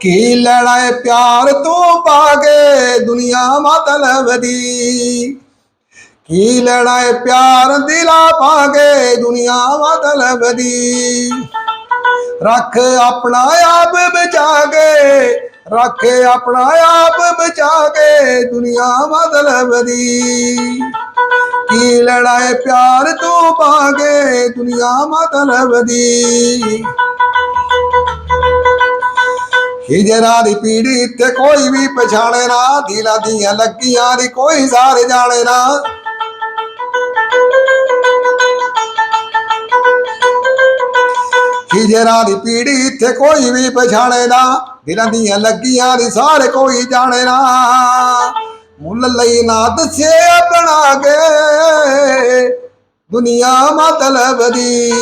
ਕੀ ਲੈਣਾ ਏ ਪਿਆਰ ਤੂੰ ਪਾਗੇ ਦੁਨੀਆ ਮਤਲਬ ਦੀ ਕੀ ਲੈਣਾ ਏ ਪਿਆਰ ਦਿਲਾ ਪਾਗੇ ਦੁਨੀਆ ਮਤਲਬ ਦੀ ਰੱਖ ਆਪਣਾ ਆਪ ਬਚਾ ਕੇ, ਰੱਖ ਆਪਣਾ ਆਪ ਬਚਾ ਕੇ ਦੁਨੀਆ ਮਤਲਬ ਦੀ ਕੀ ਲੈਣਾ ਏ ਪਿਆਰ ਤੂੰ ਪਾਗੇ ਦੁਨੀਆ ਮਤਲਬ ਦੀ ਹਿਜਰਾ ਦੀ ਪੀੜੀ ਤੇ ਕੋਈ ਵੀ ਪਛਾਣੇ ਨਾ, ਦਿਲਾਂ ਦੀਆਂ ਲੱਗੀਆਂ ਦੀ ਕੋਈ ਸਾਰੇ ਜਾਣੇ ਨਾ। ਹਿਜਰਾ ਦੀ ਪੀੜੀ ਤੇ ਕੋਈ ਵੀ ਪਛਾਣੇ ਨਾ, ਦਿਲਾਂ ਦੀਆਂ ਲੱਗੀਆਂ ਦੀ ਸਾਰੇ ਕੋਈ ਜਾਣੇ ਨਾ। ਮੁੱਲ ਲਈ ਨਾ ਦੱਸੇ ਆਪਣਾ ਕੇ ਦੁਨੀਆ ਮਤਲਬ ਦੀ।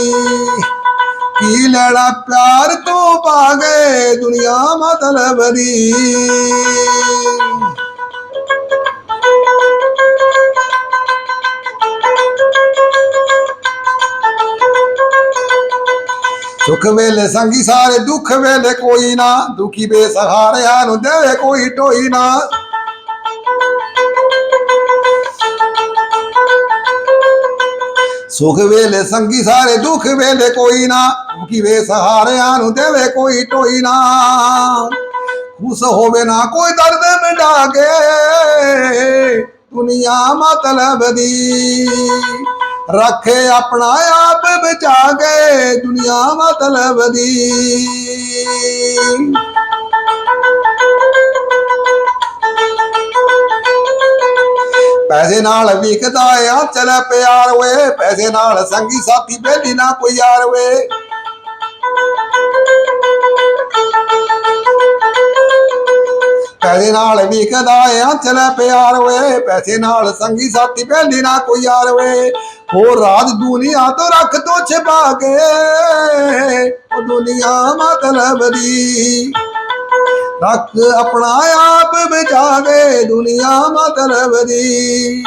ਕੀ ਲੈਣਾ ਪਿਆਰ ਤੂੰ ਗਏ ਦੁਨੀਆ ਮਤਲਬ ਦੀ ਸੁਖ ਵੇਲੇ ਸੰਗੀ ਸਾਰੇ, ਦੁੱਖ ਵੇਲੇ ਕੋਈ ਨਾ, ਦੁਖੀ ਬੇਸਹਾਰਿਆਂ ਨੂੰ ਦੇਵੇ ਕੋਈ ਟੋਈ ਨਾ। ਸੁਖ ਵੇਲੇ ਸੰਗੀ ਸਾਰੇ ਦੁੱਖ ਵੇਲੇ ਕੋਈ ਨਾ ਦੁਖੀ ਸਹਾਰਿਆਂ ਨੂੰ ਦੇਵੇ ਕੋਈ ਟੋਈ ਨਾ। ਖੁਸ਼ ਹੋਵੇ ਨਾ ਕੋਈ ਦਰਦ ਮਿਟਾ ਕੇ ਦੁਨੀਆ ਮਤਲਬ ਦੀ। ਰੱਖੇ ਆਪਣਾ ਆਪ ਬਚਾ ਕੇ ਦੁਨੀਆ ਮਤਲਬ ਦੀ। ਪੈਸੇ ਨਾਲ ਵਿਕਦਾ ਆ, ਚਲ ਪਿਆਰ ਓਏ, ਪੈਸੇ ਨਾਲ ਸੰਗੀ ਸਾਥੀ ਬੇਲੀ ਨਾ ਕੋਈ ਯਾਰ ਓਏ। ਪੈਸੇ ਨਾਲ ਵਿਕਦਾ ਆ, ਚਲ ਪਿਆਰ ਓਏ, ਪੈਸੇ ਨਾਲ ਸੰਗੀ ਸਾਥੀ ਬੇਲੀ ਨਾ ਕੋਈ ਯਾਰ ਓਏ। ਹੋਰ ਰਾਜ ਦੁਨੀਆ ਤੋਂ ਰੱਖ ਤੋਂ ਛਪਾ ਕੇ, ਉਹ ਦੁਨੀਆ ਮਤਲਬ ਦੀ। ਰੱਖ ਆਪਣਾ ਆਪ ਬਚਾ ਕੇ ਦੁਨੀਆ ਮਤਲਬ ਦੀ